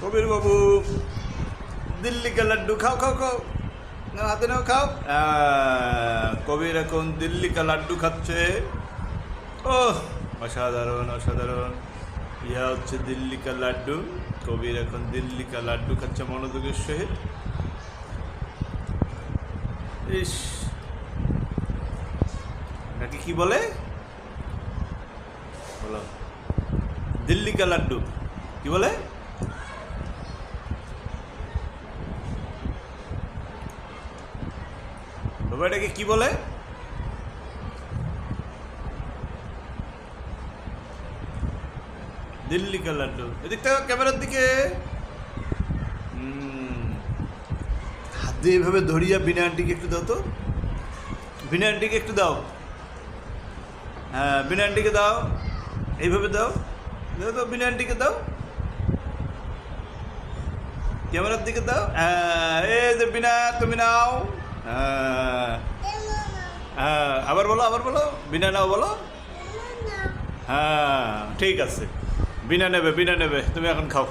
কবির বাবু দিল্লি কা লাড্ডু খাও খাও খাও। হাতে নাও, খাও। কবির এখন দিল্লি কা লাড্ডু খাচ্ছে। ও অসাধারণ অসাধারণ। ইয়া হচ্ছে দিল্লি কা লাড্ডু। কবির এখন দিল্লি কা লাড্ডু খাচ্ছে মনোযোগের সহিত। ইস। নাকি কি বলে? বলো। দিল্লি কা লাড্ডু। কি বলে? বাবা, এটাকে কি বলে? দিল্লি কা লাড্ডু এদিক থেকে ক্যামেরার দিকে। হাত দিয়ে এভাবে ধরিয়া বিনা আন্টিকে একটু দাও তো। বিনা আন্টিকে একটু দাও। হ্যাঁ বিনা আন্টিকে দাও। এইভাবে দাও। দাও তো বিনা আন্টিকে দাও। ক্যামেরার দিকে দাও। হ্যাঁ এই যে বিনা তুমি নাও। হ্যাঁ। হ্যাঁ আবার বলো আবার বলো। বিনা নাও বলো। হ্যাঁ ঠিক আছে। বিনা নেবে বিনা নেবে। তুমি এখন খাও।